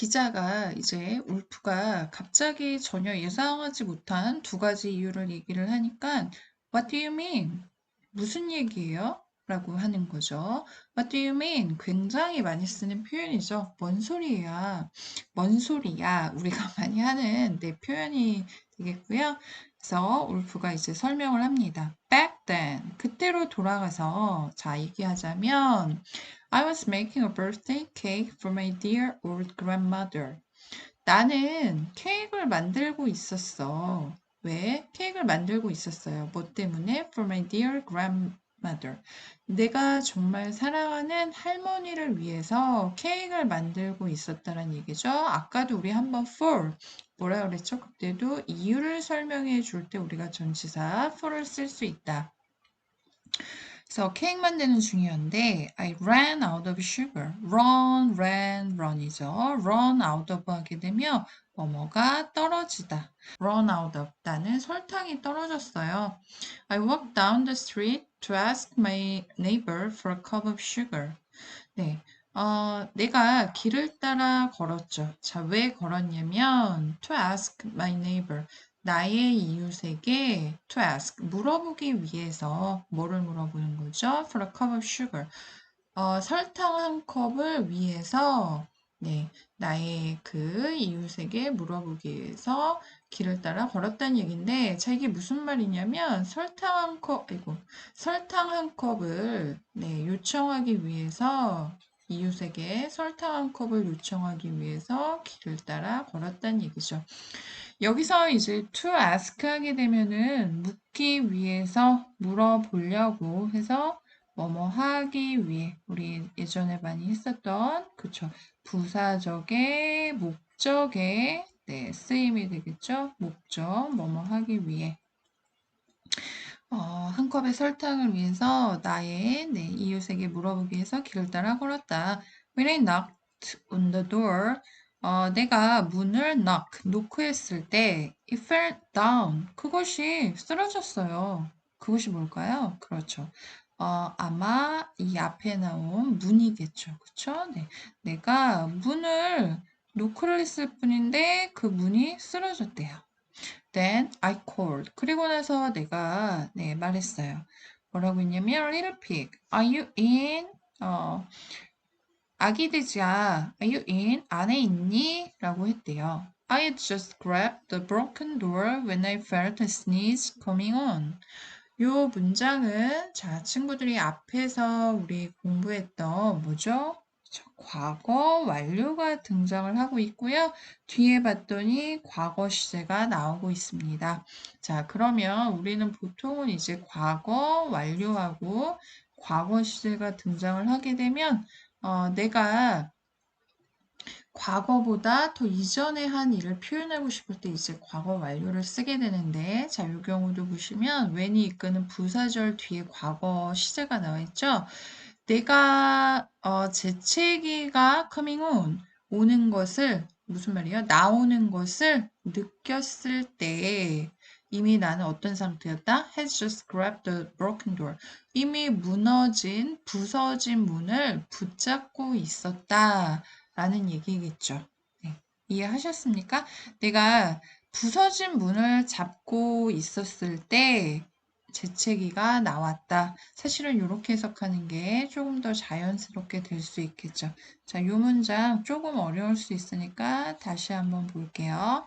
기자가 이제 울프가 갑자기 전혀 예상하지 못한 두 가지 이유를 얘기를 하니까 What do you mean? 무슨 얘기예요? 라고 하는 거죠. What do you mean? 굉장히 많이 쓰는 표현이죠. 뭔 소리야? 뭔 소리야? 우리가 많이 하는 네, 표현이 되겠고요. 그래서 울프가 이제 설명을 합니다. Back then, 그때로 돌아가서 자 얘기하자면 I was making a birthday cake for my dear old grandmother. 나는 케이크를 만들고 있었어. 왜? 케이크를 만들고 있었어요. 뭐 때문에? For my dear grandmother. 내가 정말 사랑하는 할머니를 위해서 케이크를 만들고 있었다는 얘기죠. 아까도 우리 한번 for 뭐라 그랬죠? 그때도 이유를 설명해 줄 때 우리가 전치사 for를 쓸 수 있다. 그래서 케이크 만드는 중이었는데 I ran out of sugar. run, ran, run이죠. run out of 하게 되면 뭐뭐가 떨어지다. run out of 나는 설탕이 떨어졌어요. I walked down the street to ask my neighbor for a cup of sugar. 네. 어, 내가 길을 따라 걸었죠. 자, 왜 걸었냐면 to ask my neighbor. 나의 이웃에게 to ask 물어보기 위해서 뭐를 물어보는 거죠? For a cup of sugar. 어, 설탕 한 컵을 위해서 네, 나의 그 이웃에게 물어보기 위해서 길을 따라 걸었다는 얘기인데, 자, 이게 무슨 말이냐면, 설탕 한 컵, 아이고, 설탕 한 컵을, 네, 요청하기 위해서, 이웃에게 설탕 한 컵을 요청하기 위해서 길을 따라 걸었다는 얘기죠. 여기서 이제 to ask 하게 되면은 묻기 위해서 물어보려고 해서 뭐뭐 하기 위해 우리 예전에 많이 했었던 그쵸? 부사적의 목적의 네, 쓰임이 되겠죠? 목적 뭐뭐 하기 위해 어, 한 컵의 설탕을 위해서 나의 네, 이웃에게 물어보기 위해서 길을 따라 걸었다. When I knocked on the door, 어, 내가 문을 knock, 노크했을 때 it fell down. 그것이 쓰러졌어요. 그것이 뭘까요? 그렇죠. 어, 아마 이 앞에 나온 문이겠죠. 그쵸? 네. 내가 문을 노크를 했을 뿐인데 그 문이 쓰러졌대요. Then I called. 그리고 나서 내가 네, 말했어요. 뭐라고 했냐면 Little pig, are you in? 어, 아기 돼지야, are you in? 안에 있니? 라고 했대요. I just grabbed the broken door when I felt a sneeze coming on. 요 문장은 자 친구들이 앞에서 우리 공부했던 뭐죠? 과거 완료가 등장을 하고 있고요. 뒤에 봤더니 과거 시제가 나오고 있습니다. 자, 그러면 우리는 보통은 이제 과거 완료하고 과거 시제가 등장을 하게 되면 어, 내가 과거보다 더 이전에 한 일을 표현하고 싶을 때 이제 과거 완료를 쓰게 되는데 자, 이 경우도 보시면 when이 이끄는 부사절 뒤에 과거 시제가 나와 있죠. 내가 어, 재채기가 coming on 오는 것을 무슨 말이에요? 나오는 것을 느꼈을 때 이미 나는 어떤 상태였다? Has just grabbed the broken door. 이미 무너진, 부서진 문을 붙잡고 있었다. 라는 얘기겠죠. 네. 이해하셨습니까? 내가 부서진 문을 잡고 있었을 때 재채기가 나왔다. 사실은 이렇게 해석하는 게 조금 더 자연스럽게 될 수 있겠죠. 자, 이 문장 조금 어려울 수 있으니까 다시 한번 볼게요.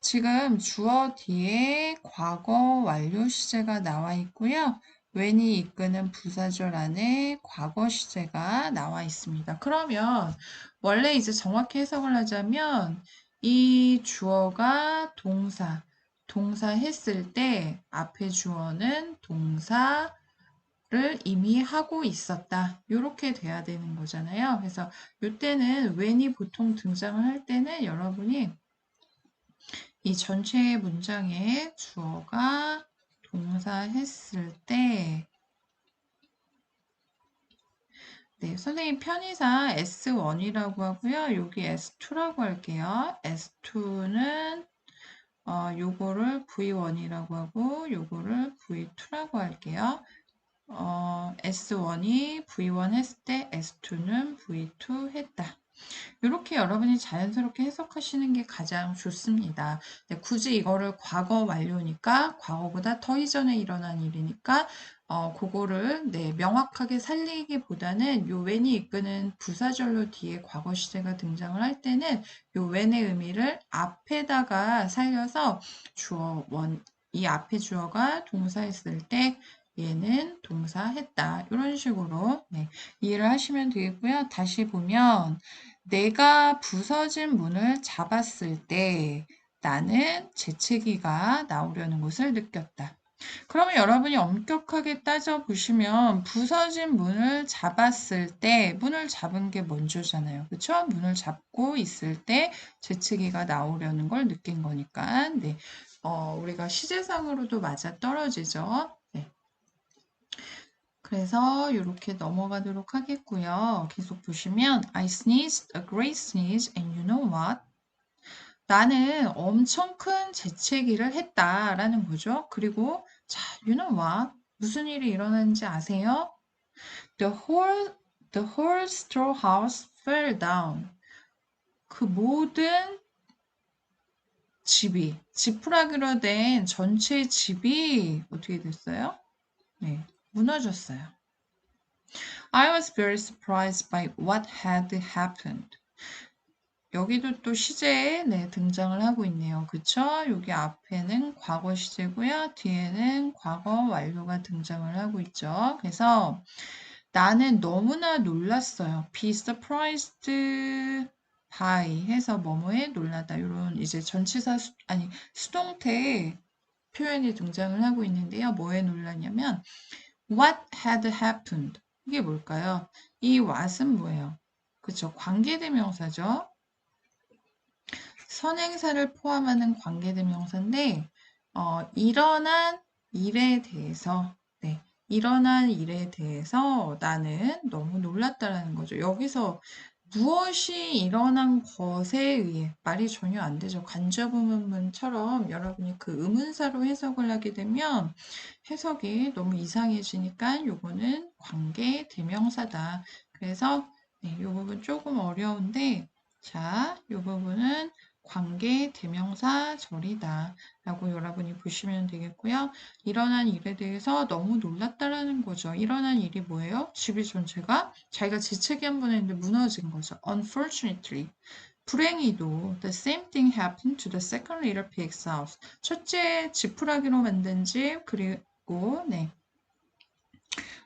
지금 주어 뒤에 과거 완료 시제가 나와 있고요. when이 이끄는 부사절 안에 과거 시제가 나와 있습니다. 그러면 원래 이제 정확히 해석을 하자면 이 주어가 동사, 동사 했을 때 앞에 주어는 동사를 이미 하고 있었다. 이렇게 돼야 되는 거잖아요. 그래서 이때는 when이 보통 등장을 할 때는 여러분이 이 전체 문장에 주어가 동사 했을 때 네, 선생님 편의상 S1이라고 하고요. 여기 S2라고 할게요. S2는 어, 요거를 V1이라고 하고 요거를 V2라고 할게요. 어, S1이 V1 했을 때 S2는 V2 했 다. 이렇게 여러분이 자연스럽게 해석하시는 게 가장 좋습니다. 네, 굳이 이거를 과거 완료니까 과거보다 더 이전에 일어난 일이니까 어, 그거를 네, 명확하게 살리기보다는 요 when이 이끄는 부사절로 뒤에 과거 시제가 등장을 할 때는 요 when의 의미를 앞에다가 살려서 주어 원, 이 앞에 주어가 동사했을 때 얘는 동사했다. 이런 식으로 네, 이해를 하시면 되겠고요. 다시 보면 내가 부서진 문을 잡았을 때 나는 재채기가 나오려는 것을 느꼈다. 그러면 여러분이 엄격하게 따져보시면 부서진 문을 잡았을 때 문을 잡은 게 먼저잖아요. 그쵸? 문을 잡고 있을 때 재채기가 나오려는 걸 느낀 거니까 네. 어, 우리가 시제상으로도 맞아 떨어지죠. 네. 그래서 이렇게 넘어가도록 하겠고요. 계속 보시면 I sneezed a great sneeze and you know what? 나는 엄청 큰 재채기를 했다라는 거죠. 그리고 자, you know what? 무슨 일이 일어났는지 아세요? The whole the whole straw house fell down. 그 모든 집이 지푸라기로 된 전체 집이 어떻게 됐어요? 네, 무너졌어요. I was very surprised by what had happened. 여기도 또 시제에 네, 등장을 하고 있네요. 그쵸? 여기 앞에는 과거 시제고요. 뒤에는 과거 완료가 등장을 하고 있죠. 그래서 나는 너무나 놀랐어요. be surprised by 해서 뭐뭐에 놀라다. 이런 이제 전치사 수, 아니 수동태 표현이 등장을 하고 있는데요. 뭐에 놀랐냐면 what had happened 이게 뭘까요? 이 what은 뭐예요? 그쵸? 관계대명사죠. 선행사를 포함하는 관계대명사인데 어, 일어난 일에 대해서 네, 일어난 일에 대해서 나는 너무 놀랐다라는 거죠. 여기서 무엇이 일어난 것에 의해 말이 전혀 안 되죠. 간접의문문처럼 여러분이 그 의문사로 해석을 하게 되면 해석이 너무 이상해지니까 요거는 관계 대명사다. 그래서 네, 요 부분 조금 어려운데 자, 요 부분은 관계 대명사 절이다 라고 여러분이 보시면 되겠고요. 일어난 일에 대해서 너무 놀랐다라는 거죠. 일어난 일이 뭐예요? 집이 전체가 자기가 재채기 한 번 했는데 무너진 거죠. Unfortunately. 불행히도 the same thing happened to the second little pig's house. 첫째 지푸라기로 만든 집 그리고 네.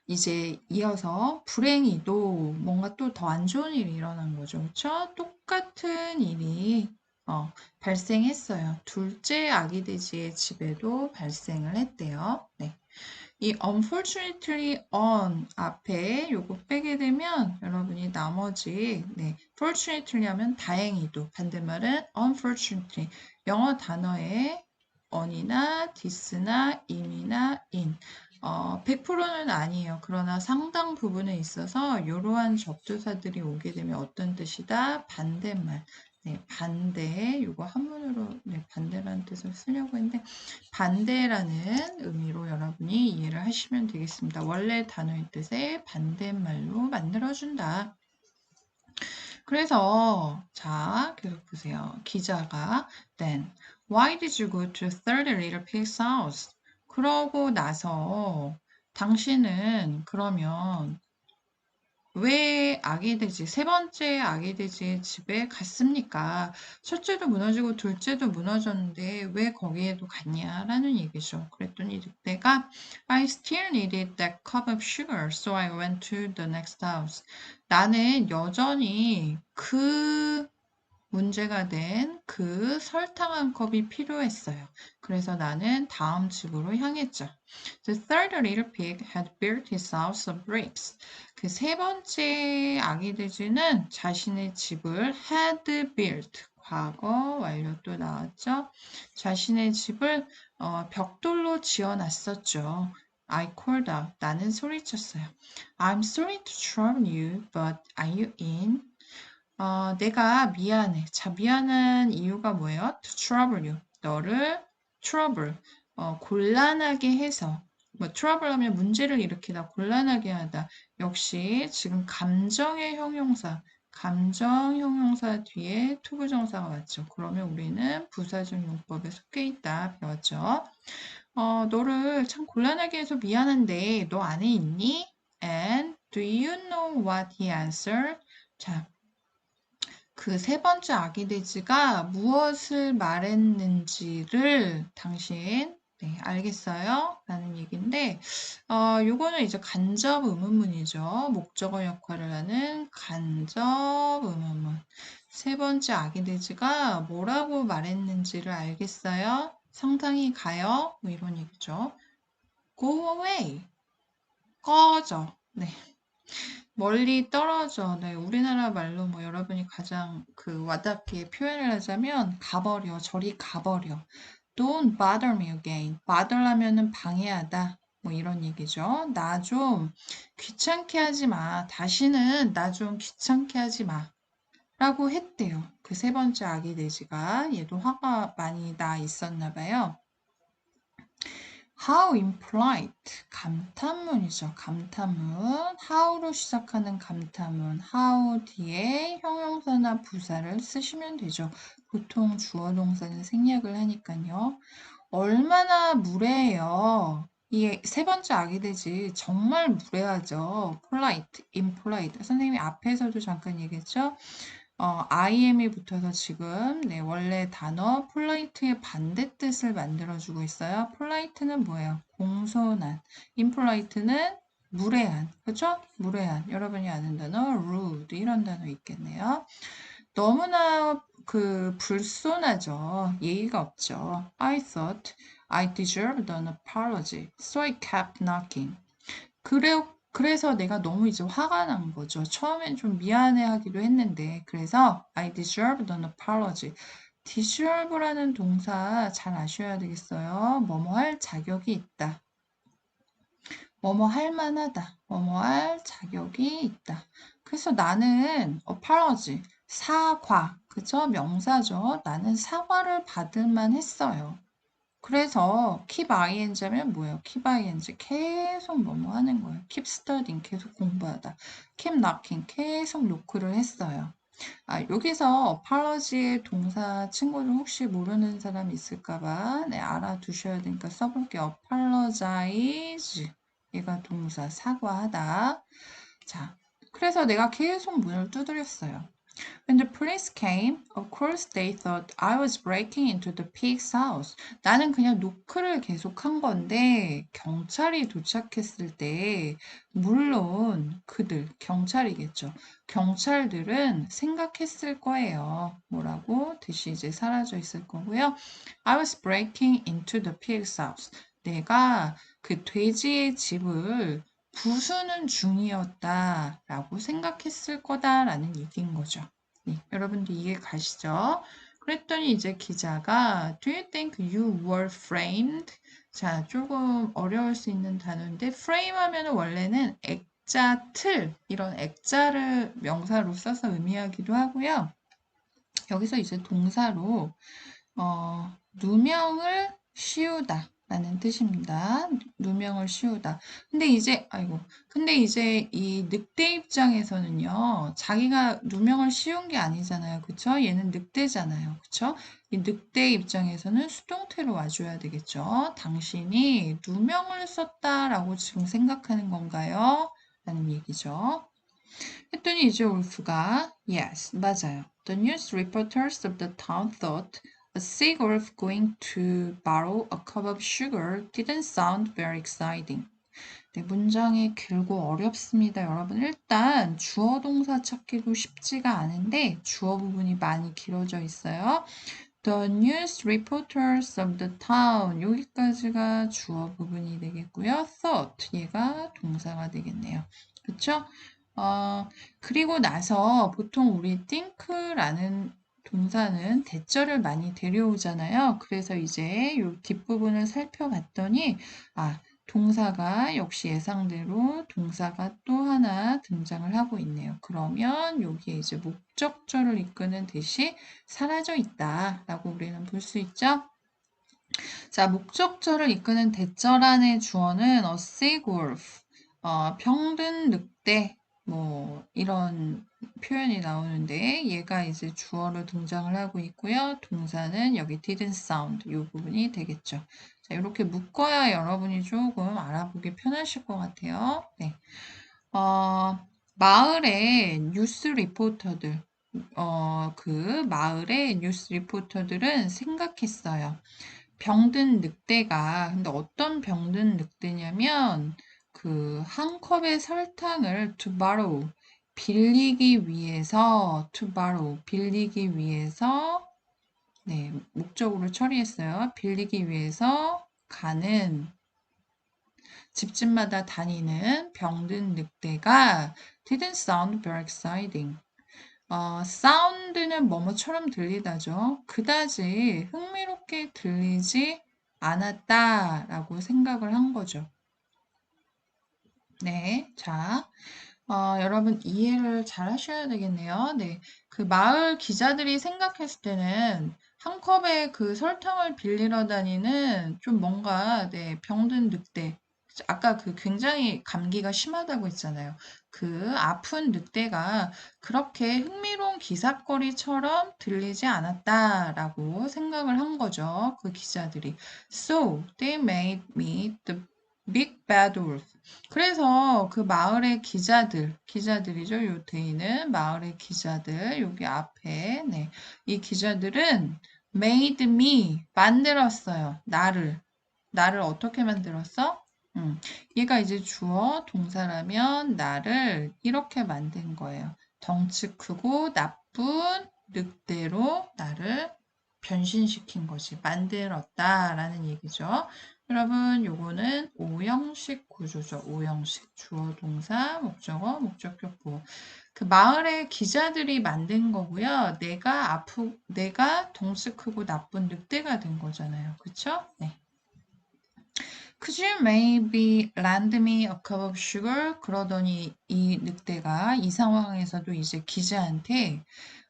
이제 이어서 불행히도 뭔가 또 더 안 좋은 일이 일어난 거죠. 그렇죠? 똑같은 일이 어, 발생했어요. 둘째 아기 돼지의 집에도 발생을 했대요. 네. 이 unfortunately on 앞에 요거 빼게 되면 여러분이 나머지 네, fortunately 하면 다행히도 반대말은 unfortunately 영어 단어에 on이나 this나 im이나 in 어, 100%는 아니에요. 그러나 상당 부분에 있어서 이러한 접두사들이 오게 되면 어떤 뜻이다? 반대말. 네, 반대, 이거 한문으로 네, 반대라는 뜻을 쓰려고 했는데 반대라는 의미로 여러분이 이해를 하시면 되겠습니다. 원래 단어의 뜻에 반대말로 만들어준다. 그래서 자 계속 보세요. 기자가 then why did you go to third little pig's house? 그러고 나서 당신은 그러면 왜 아기 돼지, 세 번째 아기 돼지의 집에 갔습니까? 첫째도 무너지고 둘째도 무너졌는데 왜 거기에도 갔냐? 라는 얘기죠. 그랬더니 늑대가 I still needed that cup of sugar, so I went to the next house. 나는 여전히 그 문제가 된 그 설탕 한 컵이 필요했어요. 그래서 나는 다음 집으로 향했죠. The third little pig had built his house of bricks. 그 세 번째 아기 돼지는 자신의 집을 had built. 과거 완료 또 나왔죠. 자신의 집을 어, 벽돌로 지어놨었죠. I called out. 나는 소리쳤어요. I'm sorry to trouble you, but are you in? 어, 내가 미안해. 자, 미안한 이유가 뭐예요? To trouble you. 너를 trouble. 어, 곤란하게 해서. 뭐 trouble 하면 문제를 일으키다, 곤란하게 하다. 역시 지금 감정의 형용사, 감정 형용사 뒤에 투부정사가 왔죠. 그러면 우리는 부사적 용법에 속해 있다 배웠죠. 어, 너를 참 곤란하게 해서 미안한데 너 안에 있니? And do you know what he answered? 자, 그 세 번째 아기 돼지가 무엇을 말했는지를 당신 네, 알겠어요? 라는 얘기인데 어, 요거는 이제 간접 의문문이죠. 목적어 역할을 하는 간접 의문문. 세 번째 아기 돼지가 뭐라고 말했는지를 알겠어요? 상상이 가요? 뭐 이런 얘기죠. Go away. 꺼져. 네. 멀리 떨어져. 네, 우리나라 말로 뭐 여러분이 가장 그 와닿게 표현을 하자면 가버려. 저리 가버려. Don't bother me again. bother 하면은 방해하다. 뭐 이런 얘기죠. 나 좀 귀찮게 하지 마. 다시는 나 좀 귀찮게 하지 마. 라고 했대요. 그 세 번째 아기 돼지가 얘도 화가 많이 나 있었나 봐요. How impolite. 감탄문이죠. 감탄문. how로 시작하는 감탄문. how 뒤에 형용사나 부사를 쓰시면 되죠. 보통 주어 동사는 생략을 하니까요. 얼마나 무례해요. 이세 번째 아기돼지 정말 무례하죠. polite, impolite. 선생님이 앞에서도 잠깐 얘기했죠. 어, IM이 붙어서 지금 네, 원래 단어 polite의 반대 뜻을 만들어주고 있어요. polite는 뭐예요? 공손한. impolite는 무례한. 그죠? 무례한. 여러분이 아는 단어 rude 이런 단어 있겠네요. 너무나 그 불손하죠. 예의가 없죠. I thought I deserved an apology, so I kept knocking. 그래, 그래서 내가 너무 이제 화가 난 거죠. 처음엔 좀 미안해하기도 했는데, 그래서 I deserved an apology. deserve라는 동사 잘 아셔야 되겠어요. 뭐뭐 할 자격이 있다. 뭐뭐 할 만하다. 뭐뭐 할 자격이 있다. 그래서 나는 apology, 사과, 그죠? 명사죠. 나는 사과를 받을 만 했어요. 그래서 keep ing 하면 뭐예요? keep ing 계속 뭐뭐 하는 거예요. keep studying 계속 공부하다. keep knocking 계속 노크를 했어요. 아, 여기서 apology의 동사 친구들 혹시 모르는 사람 있을까봐 네, 알아두셔야 되니까 써볼게요. apologize 얘가 동사 사과하다. 자, 그래서 내가 계속 문을 두드렸어요. When the police came, of course they thought I was breaking into the pig's house. 나는 그냥 노크를 계속한 건데 경찰이 도착했을 때 물론 그들 경찰이겠죠. 경찰들은 생각했을 거예요. 뭐라고? 뜻이 이제 사라져 있을 거고요. I was breaking into the pig's house. 내가 그 돼지의 집을 부수는 중이었다 라고 생각했을 거다라는 얘기인 거죠. 네, 여러분들 이해 가시죠? 그랬더니 이제 기자가 Do you think you were framed? 자, 조금 어려울 수 있는 단어인데 frame 하면 원래는 액자, 틀 이런 액자를 명사로 써서 의미하기도 하고요. 여기서 이제 동사로 어, 누명을 씌우다 라는 뜻입니다. 누명을 씌우다. 근데 이제, 아이고. 근데 이제 이 늑대 입장에서는요, 자기가 누명을 씌운 게 아니잖아요. 그쵸? 얘는 늑대잖아요. 그쵸? 이 늑대 입장에서는 수동태로 와줘야 되겠죠. 당신이 누명을 썼다라고 지금 생각하는 건가요? 라는 얘기죠. 했더니 이제 울프가, yes, 맞아요. The news reporters of the town thought A seagull going to borrow a cup of sugar didn't sound very exciting. 네, 문장이 길고 어렵습니다. 여러분 일단 주어 동사 찾기도 쉽지가 않은데 주어 부분이 많이 길어져 있어요. The news reporters of the town 여기까지가 주어 부분이 되겠고요. thought 얘가 동사가 되겠네요. 그렇죠? 어, 그리고 나서 보통 우리 think라는 동사는 대절을 많이 데려오잖아요. 그래서 이제 이 뒷부분을 살펴봤더니 아 동사가 역시 예상대로 동사가 또 하나 등장을 하고 있네요. 그러면 여기에 이제 목적절을 이끄는 대시 사라져 있다라고 우리는 볼 수 있죠. 자, 목적절을 이끄는 대절 안의 주어는 a seagull, 어, 병든 늑대, 뭐 이런 표현이 나오는데 얘가 이제 주어로 등장을 하고 있고요. 동사는 여기 didn't sound 이 부분이 되겠죠. 자, 이렇게 묶어야 여러분이 조금 알아보기 편하실 것 같아요. 네. 어, 마을의 뉴스 리포터들, 어, 그 마을의 뉴스 리포터들은 생각했어요. 병든 늑대가, 근데 어떤 병든 늑대냐면, 그 한 컵의 설탕을 to borrow, 빌리기 위해서, to borrow, 빌리기 위해서, 네, 목적으로 처리했어요. 빌리기 위해서 가는 집집마다 다니는 병든 늑대가 didn't sound very exciting. 어, 사운드는 뭐뭐처럼 들리다죠. 그다지 흥미롭게 들리지 않았다라고 생각을 한 거죠. 네, 자, 어, 여러분 이해를 잘 하셔야 되겠네요. 네, 그 마을 기자들이 생각했을 때는 한 컵에 그 설탕을 빌리러 다니는 좀 뭔가 네, 병든 늑대, 아까 그 굉장히 감기가 심하다고 했잖아요. 그 아픈 늑대가 그렇게 흥미로운 기사거리처럼 들리지 않았다라고 생각을 한 거죠. 그 기자들이. So they made me the big bad wolf. 그래서 그 마을의 기자들, 기자들이죠. 요 데이는 마을의 기자들, 여기 앞에, 네. 이 기자들은 made me, 만들었어요. 나를. 나를 어떻게 만들었어? 음, 얘가 이제 주어 동사라면 나를 이렇게 만든 거예요. 덩치 크고 나쁜 늑대로 나를 변신시킨 것이 만들었다라는 얘기죠. 여러분 요거는 오형식 구조죠. 오형식 주어 동사 목적어 목적격 보그 마을의 기자들이 만든 거고요. 내가 아프 내가 덩치 크고 나쁜 늑대가 된 거잖아요. 그쵸? 네. Could you maybe lend me a cup of sugar? 그러더니 이 늑대가 이 상황에서도 이제 기자한테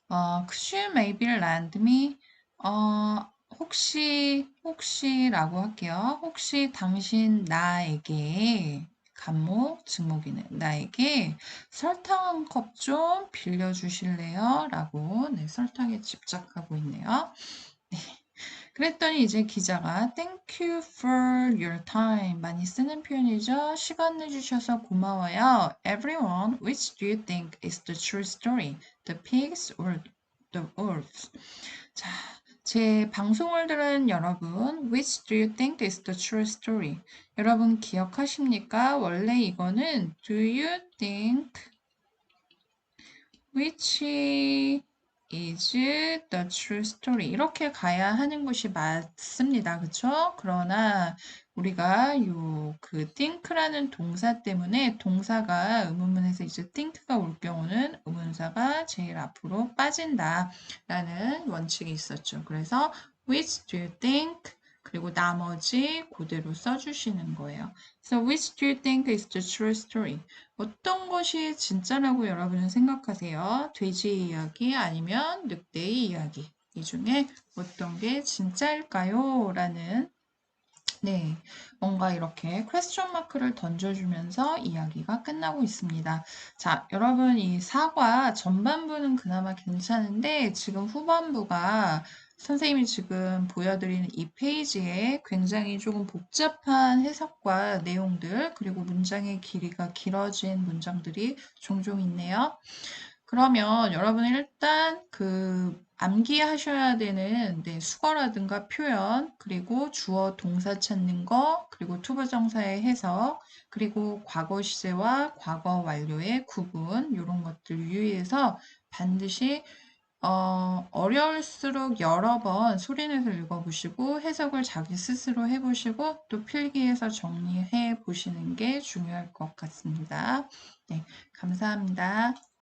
어, Could you maybe lend me? 어, 혹시 혹시라고 할게요. 혹시 당신 나에게 간목 증목이네 나에게 설탕 한 컵 좀 빌려주실래요? 라고 네, 설탕에 집착하고 있네요. 네. 그랬더니 이제 기자가 Thank you for your time 많이 쓰는 표현이죠. 시간 내주셔서 고마워요. Everyone, which do you think is the true story? The pigs or the wolves? 자, 제 방송을 들은 여러분, which do you think is the true story? 여러분 기억하십니까? 원래 이거는 do you think which is the true story. 이렇게 가야 하는 것이 맞습니다. 그쵸? 그러나 우리가 요 그 think라는 동사 때문에 동사가 의문문에서 이제 think가 올 경우는 의문사가 제일 앞으로 빠진다라는 원칙이 있었죠. 그래서 which do you think 그리고 나머지 그대로 써주시는 거예요. So which do you think is the true story? 어떤 것이 진짜라고 여러분은 생각하세요? 돼지 이야기 아니면 늑대의 이야기? 이 중에 어떤 게 진짜일까요? 라는 네, 뭔가 이렇게 퀘스천 마크를 던져주면서 이야기가 끝나고 있습니다. 자, 여러분 이 사과 전반부는 그나마 괜찮은데 지금 후반부가 선생님이 지금 보여드리는 이 페이지에 굉장히 조금 복잡한 해석과 내용들 그리고 문장의 길이가 길어진 문장들이 종종 있네요. 그러면 여러분은 일단 그 암기하셔야 되는 네, 수거라든가 표현 그리고 주어 동사 찾는 거 그리고 투부정사의 해석 그리고 과거 시제와 과거 완료의 구분 이런 것들 유의해서 반드시 어, 어려울수록 여러 번 소리내서 읽어보시고 해석을 자기 스스로 해보시고 또 필기해서 정리해 보시는 게 중요할 것 같습니다. 네, 감사합니다.